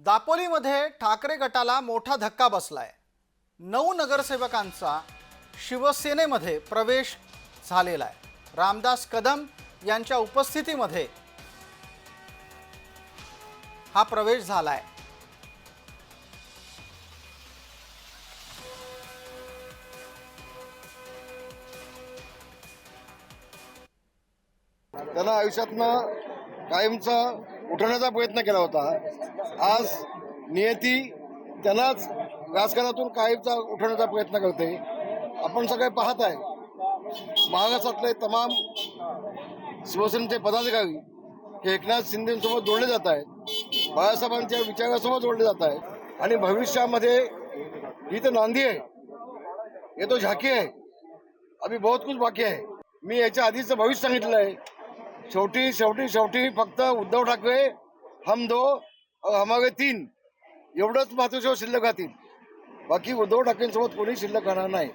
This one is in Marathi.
दापोलीमध्ये ठाकरे गटाला मोठा धक्का बसलाय. नऊ नगरसेवकांचा शिवसेनेमध्ये प्रवेश झालेला आहे. रामदास कदम यांच्या उपस्थितीमध्ये हा प्रवेश झालाय. त्यांना आयुष्यातनं कायमचा उठवण्याचा प्रयत्न केला होता. आज नियती त्यांनाच राजकारणातून कायमचा उठवण्याचा प्रयत्न करते. आपण सगळे पाहत आहे महाराष्ट्रातले तमाम शिवसेनेचे पदाधिकारी हे एकनाथ शिंदेसोबत जोडले जात आहेत. बाळासाहेबांच्या विचारासोबत जोडले जात आहेत. आणि भविष्यामध्ये ही तर नांदी आहे. हे तो झाकी आहे. अभी बहुत कुछ बाकी आहे. मी याच्या आधीचं भविष्य सांगितलं आहे. शेवटी शेवटी शेवटी फक्त उद्धव ठाकरे हम दो हमागे तीन. एवढंच मातृशो शिल्लक राहतील. बाकी उद्धव ठाकरेंसोबत कोणी शिल्लक राहणार नाही.